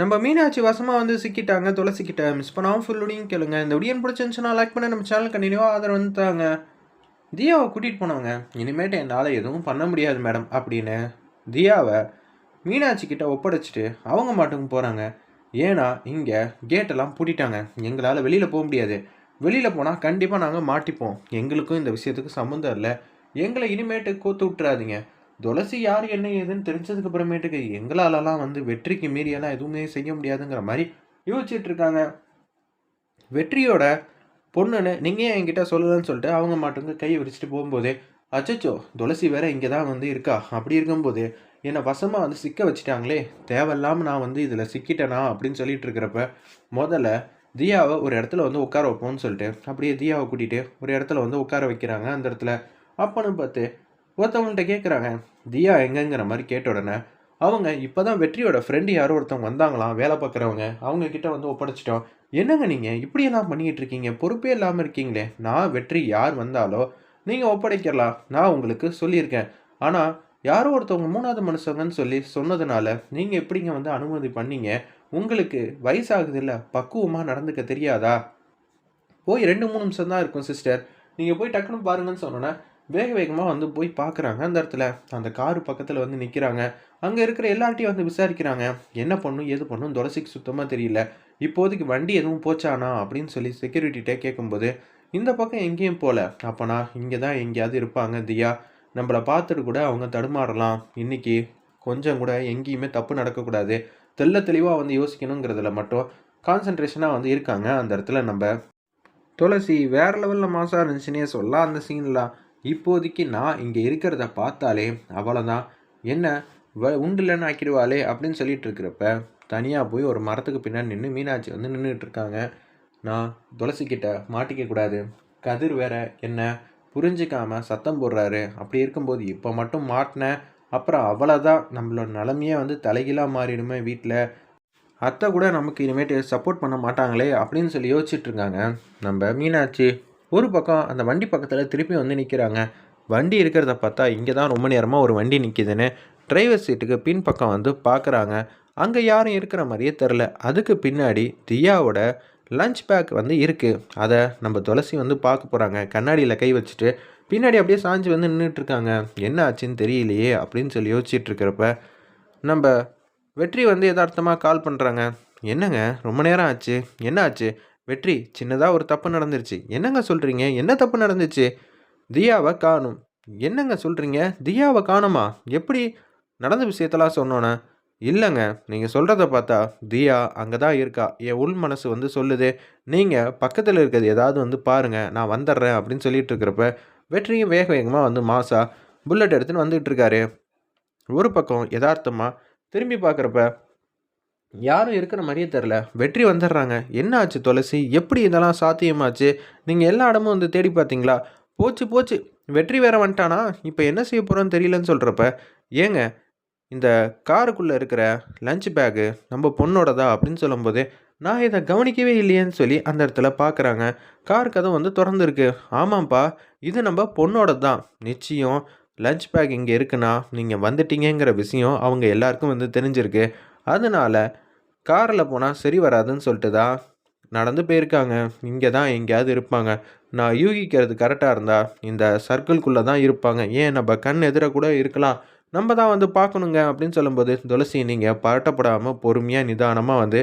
நம்ம மீனாட்சி வசமாக வந்து சிக்கிட்டாங்க துளசிக்கிட்ட மிஸ் பண்ணாமல் ஃபுல்லுடையும் கேளுங்க. இந்த வீடியோ பிடிச்சிருந்துச்சுன்னா லைக் பண்ண நம்ம சேனல் கண்டினியூவாக ஆதரவு வந்துட்டாங்க. தியாவை கூட்டிகிட்டு போனவங்க இனிமேட்டு என்னால் எதுவும் பண்ண முடியாது மேடம் அப்படின்னு தியாவை மீனாட்சி கிட்ட ஒப்படைச்சிட்டு அவங்க மாட்டுக்கு போகிறாங்க ஏன்னா இங்கே கேட்டெல்லாம் பூட்டிட்டாங்க. எங்களால் வெளியில் போக முடியாது. வெளியில் போனால் கண்டிப்பாக நாங்கள் மாட்டிப்போம். எங்களுக்கும் இந்த விஷயத்துக்கு சம்மந்தம் இல்லை. எங்களை இனிமேட்டு கோத்து விட்டுறாதீங்க. துளசி யார் என்ன ஏதுன்னு தெரிஞ்சதுக்கு அப்புறமேட்டுக்கு எங்களாலலாம் வந்து வெற்றிக்கு மீறியெல்லாம் எதுவுமே செய்ய முடியாதுங்கிற மாதிரி யோசிச்சுட்டு இருக்காங்க. வெற்றியோட பொண்ணுன்னு நீங்கள் ஏன் என்கிட்ட சொல்லலன்னு சொல்லிட்டு அவங்க மாட்டுங்க கையை விரிச்சிட்டு போகும்போதே அச்சச்சோ துளசி வேற இங்கே தான் வந்து இருக்கா? அப்படி இருக்கும்போது என்னை வசமாக வந்து சிக்க வச்சுட்டாங்களே தேவையில்லாமல் நான் வந்து இதில் சிக்கிட்டேனா அப்படின்னு சொல்லிட்டு இருக்கிறப்ப முதல்ல தியாவை ஒரு இடத்துல வந்து உட்கார வைப்போம்னு சொல்லிட்டு அப்படியே தியாவை கூட்டிகிட்டு ஒரு இடத்துல வந்து உட்கார வைக்கிறாங்க அந்த இடத்துல. அப்பன்னு பார்த்து ஒருத்தவங்கள்ட்ட கேட்குறாங்க தியா எங்கங்கிற மாதிரி கேட்ட உடனே அவங்க இப்போ தான் வெற்றியோட ஃப்ரெண்டு யாரோ ஒருத்தவங்க வந்தாங்களாம் வேலை பார்க்குறவங்க அவங்கக்கிட்ட வந்து ஒப்படைச்சிட்டோம். என்னங்க நீங்கள் இப்படியெல்லாம் பண்ணிக்கிட்டு இருக்கீங்க? பொறுப்பே இல்லாமல் இருக்கீங்களே. நான் வெற்றி யார் வந்தாலோ நீங்கள் ஒப்படைக்கலாம். நான் உங்களுக்கு சொல்லியிருக்கேன். ஆனால் யாரோ ஒருத்தவங்க மூணாவது மனுஷங்கன்னு சொல்லி சொன்னதுனால நீங்கள் எப்படிங்க வந்து அனுமதி பண்ணீங்க? உங்களுக்கு வயசாகுது இல்லை பக்குவமாக நடந்துக்க தெரியாதா? போய் ரெண்டு மூணு நிமிஷம் தான் இருக்கும் சிஸ்டர் நீங்கள் போய் டக்குன்னு பாருங்கன்னு சொன்னோன்னே வேக வேகமாக வந்து போய் பார்க்குறாங்க அந்த இடத்துல அந்த காரு பக்கத்தில் வந்து நிற்கிறாங்க அங்கே இருக்கிற எல்லார்ட்டையும் வந்து விசாரிக்கிறாங்க. என்ன பண்ணும் எது பண்ணும் துளசிக்கு சுத்தமாக தெரியல. இப்போதைக்கு வண்டி எதுவும் போச்சானா அப்படின்னு சொல்லி செக்யூரிட்டிகிட்டே கேட்கும்போது இந்த பக்கம் எங்கேயும் போகல அப்போனா இங்கே தான் எங்கேயாவது இருப்பாங்க தியா. நம்மளை பார்த்துட்டு கூட அவங்க தடுமாறலாம். இன்னைக்கு கொஞ்சம் கூட எங்கேயுமே தப்பு நடக்கக்கூடாது. தெள்ள தெளிவாக வந்து யோசிக்கணுங்கிறதுல மட்டும் கான்சன்ட்ரேஷனாக வந்து இருக்காங்க. அந்த இடத்துல நம்ம துளசி வேறு லெவலில் மாசாக இருந்துச்சுன்னே சொல்லலாம். அந்த சீன்லாம் இப்போதைக்கு நான் இங்கே இருக்கிறத பார்த்தாலே அவ்வளோதான் என்ன? வ உண்டுலன்னு ஆக்கிடுவாளே அப்படின்னு சொல்லிட்டு இருக்கிறப்ப தனியாக போய் ஒரு மரத்துக்கு பின்னாடி நின்று மீனாட்சி வந்து நின்றுட்டு இருக்காங்க. நான் துளசிக்கிட்ட மாட்டிக்க கூடாது. கதிர் வேற என்ன புரிஞ்சிக்காம சத்தம் போடுறாரு. அப்படி இருக்கும்போது இப்போ மட்டும் மாட்டினேன் அப்புறம் அவ்வளோதான் நம்மளோட நிலமையே வந்து தலைகீழாக மாறிடுமே வீட்டில் அத்தை கூட நமக்கு இனிமேட்டு சப்போர்ட் பண்ண மாட்டாங்களே அப்படின்னு சொல்லி யோசிச்சுட்ருக்காங்க நம்ம மீனாட்சி ஒரு பக்கம் அந்த வண்டி பக்கத்தில் திருப்பி வந்து நிற்கிறாங்க வண்டி இருக்கிறத பார்த்தா இங்கே தான் ரொம்ப நேரமாக ஒரு வண்டி நிற்கிதுன்னு டிரைவர் சீட்டுக்கு பின் பக்கம் வந்து பார்க்குறாங்க அங்கே யாரும் இருக்கிற மாதிரியே தெரில அதுக்கு பின்னாடி தியாவோட லஞ்ச் பேக் வந்து இருக்குது அதை நம்ம துளசி வந்து பார்க்க போகிறாங்க கண்ணாடியில் கை வச்சுட்டு பின்னாடி அப்படியே சாஞ்சு வந்து நின்றுட்டுருக்காங்க என்ன ஆச்சுன்னு தெரியலையே அப்படின்னு சொல்லி யோசிச்சுட்டு இருக்கிறப்ப நம்ம வெற்றி வந்து எதார்த்தமாக கால் பண்ணுறாங்க என்னங்க? ரொம்ப நேரம் ஆச்சு. என்ன ஆச்சு? வெற்றி சின்னதாக ஒரு தப்பு நடந்துருச்சு. என்னங்க சொல்கிறீங்க என்ன தப்பு நடந்துச்சு? தியாவை காணும். என்னங்க சொல்கிறீங்க தியாவை காணுமா? எப்படி நடந்த விஷயத்தெல்லாம் சொன்னோன்னே இல்லைங்க. நீங்கள் சொல்கிறத பார்த்தா தியா அங்கே தான் இருக்கா. என் உள் மனசு வந்து சொல்லுது நீங்கள் பக்கத்தில் இருக்கிறது ஏதாவது வந்து பாருங்கள் நான் வந்துடுறேன் அப்படின்னு சொல்லிட்டு இருக்கிறப்ப வெற்றியும் வேக வேகமாக வந்து மாசா புல்லட் எடுத்துன்னு வந்துகிட்டு இருக்காரு. ஒரு பக்கம் யதார்த்தமாக திரும்பி பார்க்குறப்ப யாரும் இருக்கிற மாதிரியே தெரில வெற்றி வந்துடுறாங்க. என்ன ஆச்சு துளசி? எப்படி இதெல்லாம் சாத்தியமாச்சு? நீங்கள் எல்லா இடமும் வந்து தேடி பார்த்தீங்களா? போச்சு போச்சு. வெற்றி வேற வந்துட்டானா? இப்போ என்ன செய்ய போகிறோன்னு தெரியலன்னு சொல்கிறப்ப ஏங்க இந்த காருக்குள்ளே இருக்கிற லஞ்ச் பேக்கு நம்ம பொண்ணோடதா அப்படின்னு சொல்லும்போது நான் இதை கவனிக்கவே இல்லையேன்னு சொல்லி அந்த இடத்துல பார்க்குறாங்க கார் கதை வந்து திறந்துருக்கு. ஆமாம்ப்பா இது நம்ம பொண்ணோட தான் நிச்சயம் லஞ்ச் பேக் இங்கே இருக்குன்னா நீங்கள் வந்துட்டீங்கிற விஷயம் அவங்க எல்லாருக்கும் வந்து தெரிஞ்சிருக்கு. அதனால் காரில் போனால் சரி வராதுன்னு சொல்லிட்டு தான் நடந்து போயிருக்காங்க. இங்கே தான் எங்கேயாவது இருப்பாங்க. நான் யூகிக்கிறது கரெக்டாக இருந்தால் இந்த சர்க்கிள்குள்ளே தான் இருப்பாங்க. ஏன் நம்ம கண் எதிர கூட இருக்கலாம். நம்ம தான் வந்து பார்க்கணுங்க அப்படின்னு சொல்லும்போது துளசி நீங்கள் பரட்டப்படாமல் பொறுமையாக நிதானமாக வந்து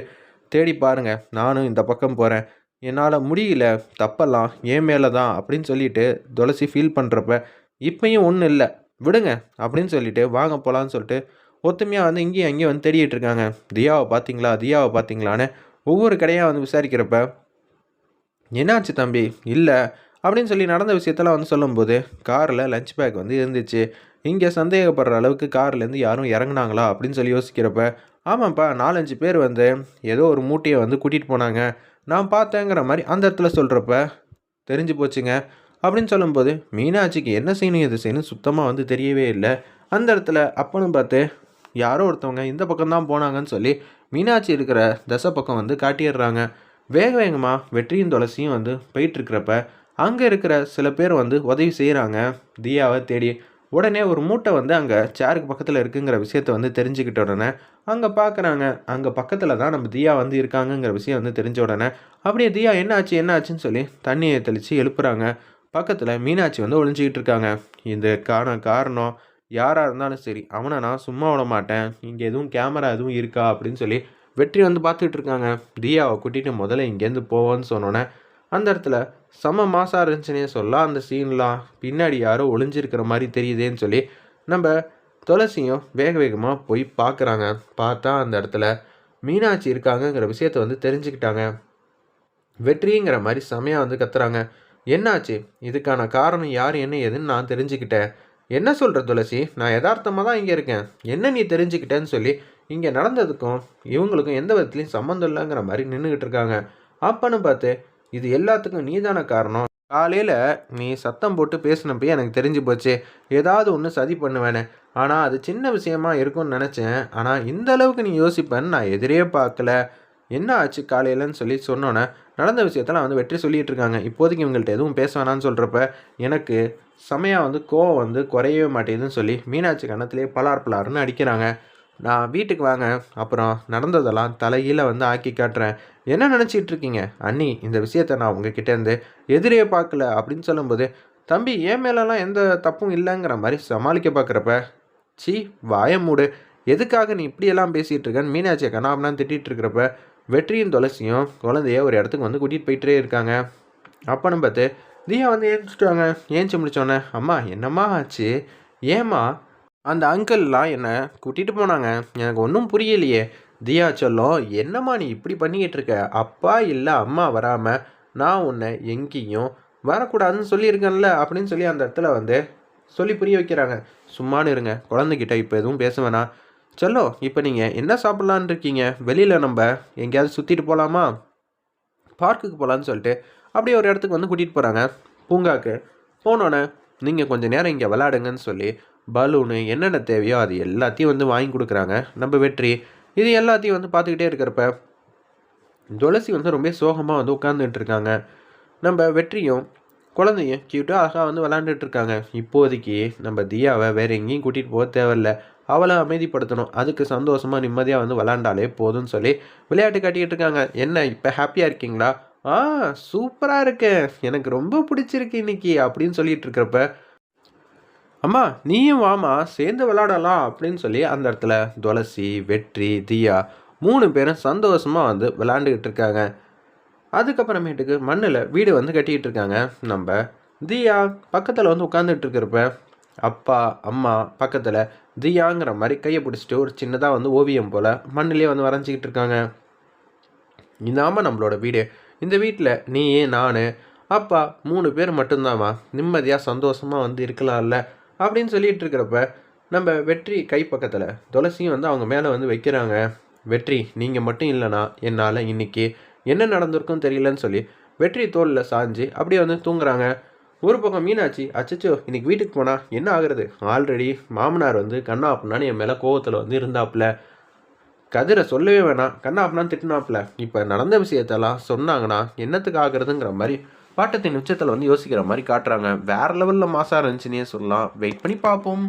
தேடி பாருங்கள் நானும் இந்த பக்கம் போகிறேன் என்னால் முடியல. தப்பெல்லாம் ஏன் மேலே தான் அப்படின்னு சொல்லிட்டு துளசி ஃபீல் பண்ணுறப்ப இப்பயும் ஒன்றும் இல்லை. விடுங்க அப்படின்னு சொல்லிட்டு வாங்க போகலான்னு சொல்லிட்டு ஒத்துமையாக வந்து இங்கேயும் அங்கேயும் வந்து தேடிட்டு இருக்காங்க தியாவை பார்த்தீங்களா? தியாவை பார்த்தீங்களான்னு ஒவ்வொரு கடையாக வந்து விசாரிக்கிறப்ப என்னாச்சு தம்பி? இல்லை. அப்படின்னு சொல்லி நடந்த விஷயத்தெல்லாம் வந்து சொல்லும்போது காரில் லஞ்ச் பேக் வந்து இருந்துச்சு. இங்கே சந்தேகப்படுற அளவுக்கு கார்லேருந்து யாரும் இறங்குனாங்களா? அப்படின்னு சொல்லி யோசிக்கிறப்ப ஆமாம்ப்பா நாலஞ்சு பேர் வந்து ஏதோ ஒரு மூட்டையை வந்து கூட்டிகிட்டு போனாங்க. நான் பார்த்தேங்கிற மாதிரி அந்த இடத்துல சொல்கிறப்ப தெரிஞ்சு போச்சுங்க. அப்படின்னு சொல்லும்போது மீனாட்சிக்கு என்ன செய்யணும் எது செய்யணும் சுத்தமாக வந்து தெரியவே இல்லை. அந்த இடத்துல அப்பனும் பார்த்து யாரோ ஒருத்தவங்க இந்த பக்கம் தான் போனாங்கன்னு சொல்லி மீனாட்சி இருக்கிற தசை பக்கம் வந்து காட்டிடுறாங்க. வேக வேகமாக வெற்றியும் துளசியும் வந்து போயிட்டுருக்கிறப்ப அங்கே இருக்கிற சில பேர் வந்து உதவி செய்கிறாங்க தியாவை தேடி உடனே ஒரு மூட்டை வந்து அங்கே சேருக்கு பக்கத்தில் இருக்குங்கிற விஷயத்த வந்து தெரிஞ்சுக்கிட்ட உடனே அங்கே பார்க்குறாங்க அங்கே பக்கத்தில் தான் நம்ம தியா வந்து இருக்காங்கங்கிற விஷயம் வந்து தெரிஞ்ச உடனே அப்படியே தியா என்ன ஆச்சு என்ன ஆச்சுன்னு சொல்லி தண்ணியை தெளித்து எழுப்புறாங்க. பக்கத்தில் மீனாட்சி வந்து ஒளிஞ்சிக்கிட்டு இருக்காங்க. இதுக்கான காரணம் யாராக இருந்தாலும் சரி அவனை நான் சும்மா விட மாட்டேன். இங்கே எதுவும் கேமரா எதுவும் இருக்கா? அப்படின்னு சொல்லி வெற்றி வந்து பார்த்துட்டு இருக்காங்க. தியாவை கூட்டிகிட்டு முதல்ல இங்கேருந்து போவோன்னு சொன்னோன்னே அந்த இடத்துல செம மாசாக இருந்துச்சுன்னே சொல்லலாம். அந்த சீன்லாம் பின்னாடி யாரோ ஒளிஞ்சிருக்கிற மாதிரி தெரியுதேன்னு சொல்லி நம்ம துளசியும் வேக வேகமாக போய் பார்க்குறாங்க. பார்த்தா அந்த இடத்துல மீனாட்சி இருக்காங்கங்கிற விஷயத்த வந்து தெரிஞ்சுக்கிட்டாங்க. வெற்றிங்கிற மாதிரி செமையாக வந்து கத்துறாங்க. என்னாச்சு? இதுக்கான காரணம் யார்? என்ன ஏதுன்னு நான் தெரிஞ்சுக்கிட்டேன். என்ன சொல்கிற துளசி? நான் யதார்த்தமாக தான் இங்கே இருக்கேன். என்ன நீ தெரிஞ்சுக்கிட்டேன்னு சொல்லி இங்கே நடந்ததுக்கும் இவங்களுக்கும் எந்த விதத்துலையும் சம்மந்தம் இல்லைங்கிற மாதிரி நின்றுக்கிட்டு இருக்காங்க. அப்பன்னு பார்த்து இது எல்லாத்துக்கும் நீதான காரணம்? காலையில் நீ சத்தம் போட்டு பேசினப்பயே எனக்கு தெரிஞ்சு போச்சு. ஏதாவது ஒன்று சதி பண்ணுவேனே. ஆனால் அது சின்ன விஷயமா இருக்கும்னு நினச்சேன். ஆனால் இந்த அளவுக்கு நீ யோசிப்பேன்னு நான் எதிரே பார்க்கல. என்ன ஆச்சு காலையிலன்னு சொல்லி சொன்னோன்னே நடந்த விஷயத்தெல்லாம் வந்து வெற்றி சொல்லிகிட்டு இருக்காங்க. இப்போதைக்கு இவங்கள்ட்ட எதுவும் பேச வேணாம்னு சொல்கிறப்ப எனக்கு செமையாக வந்து கோவம் வந்து குறையவே மாட்டேங்குதுன்னு சொல்லி மீனாட்சி கணத்துலேயே பலார் பலார்னு அடிக்கிறாங்க. நான் வீட்டுக்கு வாங்க அப்புறம் நடந்ததெல்லாம் தலைகீழ வந்து ஆக்கி காட்டுறேன். என்ன நினச்சிட்டு இருக்கீங்க? அண்ணி இந்த விஷயத்த நான் உங்ககிட்டேருந்து எதிரே பார்க்கல அப்படின்னு சொல்லும்போது தம்பி என் மேலெல்லாம் எந்த தப்பும் இல்லைங்கிற மாதிரி சமாளிக்க பார்க்குறப்ப சி வாய மூடு. எதுக்காக நீ இப்படியெல்லாம் பேசிகிட்டு இருக்கேன்னு மீனாட்சியை கண்ணாமலாம் திட்டிகிட்டு இருக்கிறப்ப வெற்றியும் துளசியும் குழந்தைய ஒரு இடத்துக்கு வந்து கூட்டிகிட்டு போயிட்டே இருக்காங்க. அப்போன்னு பார்த்து தியா வந்து ஏஞ்சிட்டாங்க ஏந்திச்சு முடிச்சோன்னே அம்மா என்னம்மா ஆச்சு? ஏம்மா? அந்த அங்கிள்லாம் என்னை கூட்டிகிட்டு போனாங்க. எனக்கு ஒன்றும் புரியலையே. தியா சொல்லும் என்னம்மா நீ இப்படி பண்ணிக்கிட்டு இருக்க? அப்பா இல்லை அம்மா வராமல் நான் உன்னை எங்கேயும் வரக்கூடாதுன்னு சொல்லியிருக்கேன்ல அப்படின்னு சொல்லி அந்த இடத்துல வந்து சொல்லி புரிய வைக்கிறாங்க. சும்மானு இருங்க. குழந்தைகிட்ட இப்போ எதுவும் பேச வேணாம். சொல்லோ இப்போ நீங்கள் என்ன சாப்பிட்லான்னு இருக்கீங்க? வெளியில் நம்ம எங்கேயாவது சுற்றிட்டு போகலாமா பார்க்குக்கு போகலான்னு சொல்லிட்டு அப்படியே ஒரு இடத்துக்கு வந்து கூட்டிகிட்டு போகிறாங்க பூங்காக்கு. போனோன்னே நீங்கள் கொஞ்சம் நேரம் இங்கே விளாடுங்கன்னு சொல்லி பலூனு என்னென்ன தேவையோ அது எல்லாத்தையும் வந்து வாங்கி கொடுக்குறாங்க. நம்ம வெற்றி. இது எல்லாத்தையும் வந்து பார்த்துக்கிட்டே இருக்கிறப்ப துளசி வந்து ரொம்ப சோகமாக வந்து உட்காந்துட்டு இருக்காங்க. நம்ம வெற்றியும் குழந்தையும் கியூட்டாக அழகாக வந்து விளாண்டுட்டு இருக்காங்க. இப்போதைக்கு நம்ம தியாவை வேறு எங்கேயும் கூட்டிகிட்டு போக தேவையில்ல. அவளை அமைதிப்படுத்தணும். அதுக்கு சந்தோஷமாக நிம்மதியாக வந்து விளாண்டாலே போதும்னு சொல்லி விளையாட்டு காட்டிக்கிட்டு இருக்காங்க. என்ன இப்போ ஹாப்பியாக இருக்கீங்களா? ஆ சூப்பராக இருக்கேன். எனக்கு ரொம்ப பிடிச்சிருக்கு இன்னைக்கு அப்படின்னு சொல்லிட்டு இருக்கிறப்ப அம்மா நீயும் வாமா சேர்ந்து விளாடலாம் அப்படின்னு சொல்லி அந்த இடத்துல துளசி வெற்றி தியா மூணு பேரும் சந்தோஷமாக வந்து விளாண்டுக்கிட்டு இருக்காங்க. அதுக்கப்புறமேட்டுக்கு மண்ணில் வீடு வந்து கட்டிக்கிட்டு இருக்காங்க. நம்ம தியா பக்கத்தில் வந்து உட்காந்துட்டு இருக்கிறப்ப அப்பா அம்மா பக்கத்தில் தியாங்கிற மாதிரி கையை பிடிச்சிட்டு ஒரு சின்னதாக வந்து ஓவியம் போல் மண்ணிலே வந்து வரைஞ்சிக்கிட்டு இருக்காங்க. இதாம நம்மளோட வீடு. இந்த வீட்டில் நீ நான் அப்பா மூணு பேர் மட்டும்தாம்மா. நிம்மதியாக சந்தோஷமாக வந்து இருக்கலாம்ல அப்படின்னு சொல்லிட்டு இருக்கிறப்ப நம்ம வெற்றி கை பக்கத்தில் துளசியும் வந்து அவங்க மேலே வந்து வைக்கிறாங்க. வெற்றி நீங்கள் மட்டும் இல்லைனா என்னால் இன்னைக்கு என்ன நடந்திருக்கும் தெரியலன்னு சொல்லி வெற்றி தோலில் சாஞ்சு அப்படியே வந்து தூங்குறாங்க. ஒரு பக்கம் மீனாட்சி அச்சச்சோ இன்னைக்கு வீட்டுக்கு போனால் என்ன ஆகுறது? ஆல்ரெடி மாமனார் வந்து கண்ணா அப்படின்னா என் மேலே கோவத்தில் வந்து இருந்தாப்புல கதிரை சொல்லவே வேணாம். கண்ணா அப்படின்னா திட்டினாப்புல. இப்போ நடந்த விஷயத்தெல்லாம் சொன்னாங்கன்னா என்னத்துக்கு ஆகுறதுங்கிற மாதிரி பாட்டத்தின் உச்சத்தில் வந்து யோசிக்கிற மாதிரி காட்டுறாங்க. வேற லெவலில் மாசாக இருந்துச்சுன்னே சொல்லலாம். வெயிட் பண்ணி பார்ப்போம்.